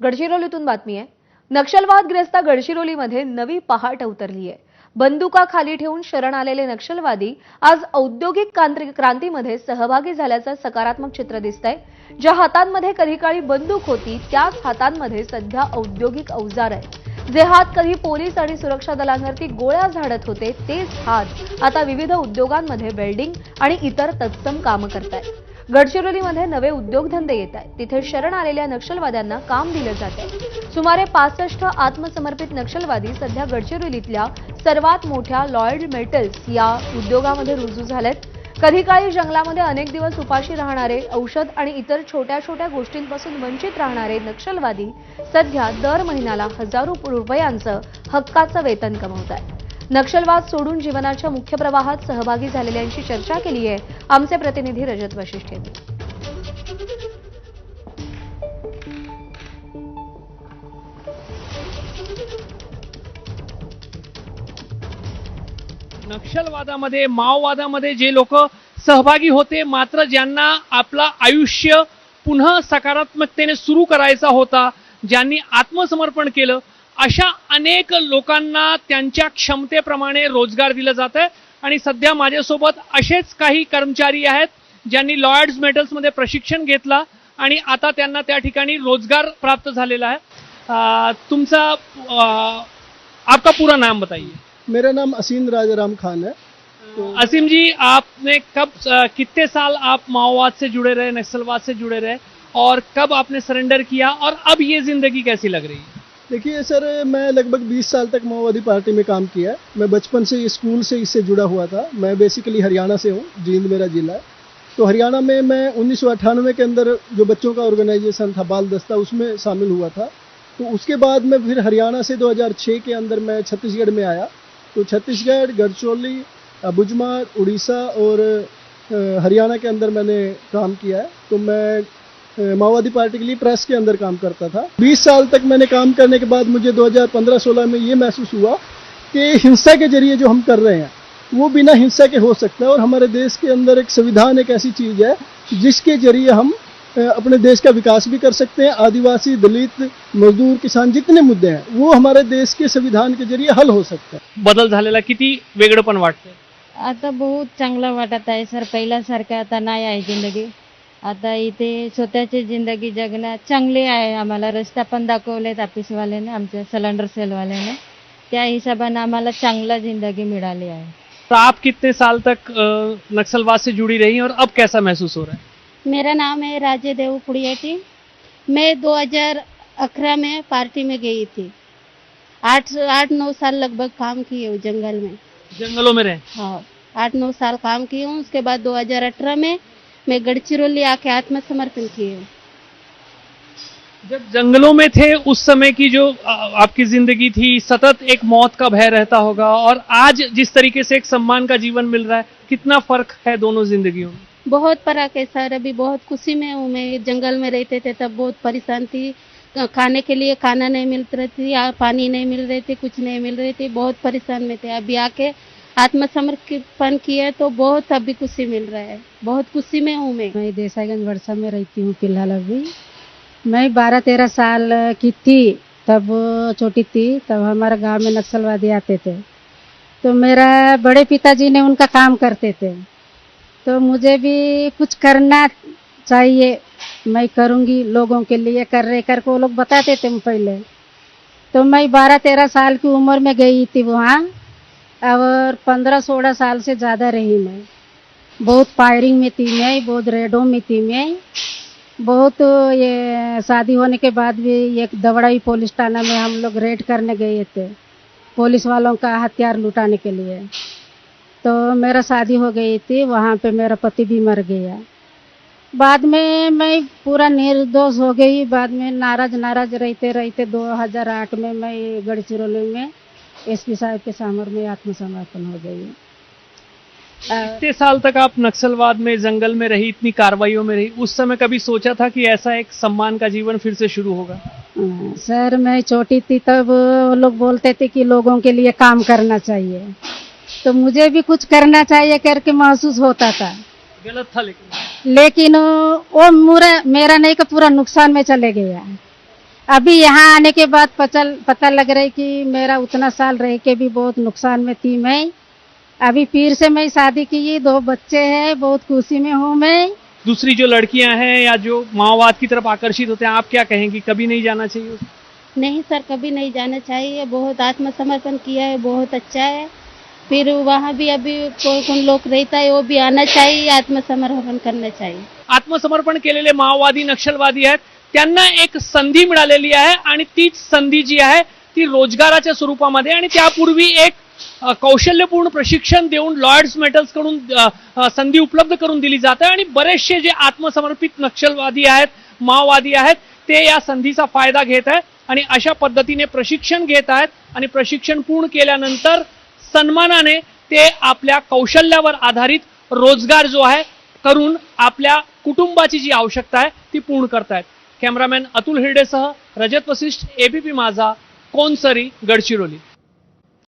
गडचिरोलीतून बातमी आहे. नक्षलवादग्रस्त गडचिरोलीमध्ये नवी पहाट उतरली आहे बंदुका खाली ठेवून शरण आलेले नक्षलवादी आज औद्योगिक क्रांतीमध्ये सहभागी झाल्याचं सकारात्मक चित्र दिसतंय. ज्या हातांमध्ये कधी काळी बंदूक होती त्याच हातांमध्ये सध्या औद्योगिक अवजार आहे जे हात कधी पोलीस आणि सुरक्षा दलांवरती गोळ्या झाडत होते तेच हात आता विविध उद्योगांमध्ये वेल्डिंग आणि इतर तत्सम कामं करतायत. गडचिरोलीमध्ये नवे उद्योगधंदे येत आहेत. तिथे शरण आलेल्या नक्षलवाद्यांना काम दिलं जात आहे सुमारे पासष्ट आत्मसमर्पित नक्षलवादी सध्या गडचिरोलीतल्या सर्वात मोठ्या लॉयड मेटल्स या उद्योगामध्ये रुजू झालेत. कधी काळी जंगलामध्ये अनेक दिवस उपाशी राहणारे औषध आणि इतर छोट्या छोट्या गोष्टींपासून वंचित राहणारे नक्षलवादी सध्या दर महिन्याला हजारो रुपयांचं हक्काचं वेतन कमवत आहेत नक्षलवाद सोडून जीवनाच्या मुख्य प्रवाहात सहभागी झालेल्यांशी चर्चा केली आहे. आमचे प्रतिनिधी रजत वशिष्ठ यांनी नक्षलवादामध्ये माओवादामध्ये जे लोक सहभागी होते मात्र ज्यांना आपला आयुष्य पुन्हा सकारात्मकतेने सुरू करायचा होता ज्यांनी आत्मसमर्पण केलं अशा अनेक लोकांना त्यांच्या क्षमतेप्रमाणे रोजगार दिला जात आहे आणि सध्या माझ्यासोबत असेच काही कर्मचारी आहेत ज्यांनी लॉयड्स मेटल्समध्ये प्रशिक्षण घेतला आणि आता त्यांना त्या ठिकाणी रोजगार प्राप्त झालेला आहे. तुमचा आपका पूरा नाम बताइए. मेरा नाम असीम राजाराम खान है। तो असीम जी आपने कब कितने साल आप माओवाद से जुड़े रहे नक्सलवाद से जुड़े रहे और कब आपने सरेंडर किया और अब ये जिंदगी कैसी लग रही है? देखिए सर, मैं लगभग 20 साल तक माओवादी पार्टी में काम किया है। मैं बचपन से स्कूल से इससे जुड़ा हुआ था। मैं बेसिकली हरियाणा से हूँ, जींद मेरा जिला है। तो हरियाणा में मैं उन्नीस सौ अट्ठानवे के अंदर जो बच्चों का ऑर्गेनाइजेशन था, बाल दस्ता, उसमें शामिल हुआ था। तो उसके बाद में फिर हरियाणा से 2006 के अंदर मैं छत्तीसगढ़ में आया। तो छत्तीसगढ़, गढ़चौली बुजमार उड़ीसा और हरियाणा के अंदर मैंने काम किया है। तो मैं माओवादी पार्टी के लिए प्रेस के अंदर काम करता था। 20 साल तक मैंने काम करने के बाद मुझे 2015-16 में ये महसूस हुआ कि हिंसा के ज़रिए जो हम कर रहे हैं वो बिना हिंसा के हो सकता है और हमारे देश के अंदर एक संविधान एक ऐसी चीज़ है जिसके ज़रिए हम अपने देश का विकास भी कर सकते हैं। आदिवासी दलित मजदूर किसान जितने मुद्दे हैं वो हमारे देश के संविधान के ज़रिए हल हो सकता है। बदल झालेला किती वेगळंपण वाटतंय? आता बहुत चांगलं वाटत आहे सर. पहिल्यासारखं आता नाही आहे ज़िंदगी. आता इथे स्वतःची ज़िंदगी जगण्यात चांगली आहे आम्हाला. रस्ता पण दाखवलेत ऑफिसवाल्याने आमच्या सिलेंडर सेलवाल्याने त्या हिशोबाने आम्हाला चांगला ज़िंदगी मिळाली आहे. तो आप कितने साल तक अ, नक्सलवाद से जुड़ी रही और अब कैसा महसूस हो रहा है? मेरा नाम है राजे देव कुड़ियाटी मैं 2011 में पार्टी में गई थी। आठ आठ नौ साल लगभग काम किए हूँ जंगल में। जंगलों में रहे? हाँ आठ नौ साल काम किए हूँ उसके बाद 2018 में मैं गढ़चिरौली आके आत्मसमर्पण किए हूँ। जब जंगलों में थे उस समय की जो आपकी ज़िंदगी थी सतत एक मौत का भय रहता होगा और आज जिस तरीके से एक सम्मान का जीवन मिल रहा है कितना फ़र्क है दोनों जिंदगियों में? बहुत फ़र्क है सर अभी बहुत खुशी में हूँ मैं। जंगल में रहते थे तब बहुत परेशान थी। खाने के लिए खाना नहीं मिल रही थी पानी नहीं मिल रही थी कुछ नहीं मिल रही थी बहुत परेशान में थे। अभी आके आत्मसमर्पण किया तो बहुत अभी खुशी मिल रहा है। बहुत खुशी में हूँ मैं। मैं देसाईगंज वर्षा में रहती हूँ फ़िलहाल अभी। मैं बारह तेरह साल की थी, तब छोटी थी, तब हमारे गाँव में नक्सलवादी आते थे। तो मेरा बड़े पिताजी ने उनका काम करते थे। तो मुझे भी कुछ करना चाहिए, मैं करूँगी लोगों के लिए, कर रहे, कर को लोग बताते थे पहले। तो मैं बारह तेरह साल की उम्र में गई थी वहाँ। और पंद्रह सोलह साल से ज़्यादा रही मैं। बहुत फायरिंग में थी मैं, बहुत रेडों में थी मैं। बहुत ये शादी होने के बाद भी एक दवड़ाई पुलिस थाना में हम लोग रेड करने गए थे, पुलिस वालों का हथियार लुटाने के लिए। तो मेरा शादी हो गई थी, वहाँ पे मेरा पति भी मर गया। बाद में मैं पूरा निर्दोष हो गई। बाद में नाराज़ नाराज़ रहते रहते 2008 में मैं गढ़चिरौली में एसपी साहब के सामर में आत्मसमर्पण हो गई। इतने साल तक आप नक्सलवाद में जंगल में रही इतनी कार्रवाइयों में रही उस समय कभी सोचा था कि ऐसा एक सम्मान का जीवन फिर से शुरू होगा? सर मैं छोटी थी तब लोग बोलते थे कि लोगों के लिए काम करना चाहिए। तो मुझे भी कुछ करना चाहिए करके महसूस होता था। गलत था लेकिन। लेकिन वो मेरा मेरा नहीं का पूरा नुकसान में चले गया। अभी यहाँ आने के बाद पचल पता लग रहा है कि मेरा उतना साल रह के भी बहुत नुकसान में थी मैं। अभी फिर से मैं शादी की दो बच्चे हैं बहुत खुशी में हूँ मैं। दूसरी जो लड़कियाँ हैं या जो माओवाद की तरफ़ आकर्षित होते हैं आप क्या कहेंगी? कभी नहीं जाना चाहिए नहीं सर कभी नहीं जाना चाहिए। बहुत आत्मसमर्पण किया है बहुत अच्छा है। फिर वहाँ भी अभी कोई कोई लोग रहता है वो भी आना चाहिए आत्मसमर्पण करना चाहिए। आत्मसमर्पण केलेले माओवादी नक्षलवादी आहेत त्यांना एक संधी मिळालेली आहे आणि तीच संधी जी आहे ती रोजगाराच्या स्वरूपामध्ये आणि त्यापूर्वी एक कौशल्यपूर्ण प्रशिक्षण देऊन लॉर्ड्स मेटल्सकडून संधी उपलब्ध करून दिली जाते आणि बरेचसे जे आत्मसमर्पित नक्षलवादी आहेत माओवादी आहेत ते या संधीचा फायदा घेत आहेत आणि अशा पद्धतीने प्रशिक्षण घेत आहेत आणि प्रशिक्षण पूर्ण केल्यानंतर सन्मानाने ते आपल्या कौशल्यावर आधारित रोजगार जो आहे करून आपल्या कुटुंबाची जी आवश्यकता आहे ती पूर्ण करतायत. कॅमेरामॅन अतुल हिरडेसह रजत वसिष्ठ एबीपी माझा कोनसरी गडचिरोली.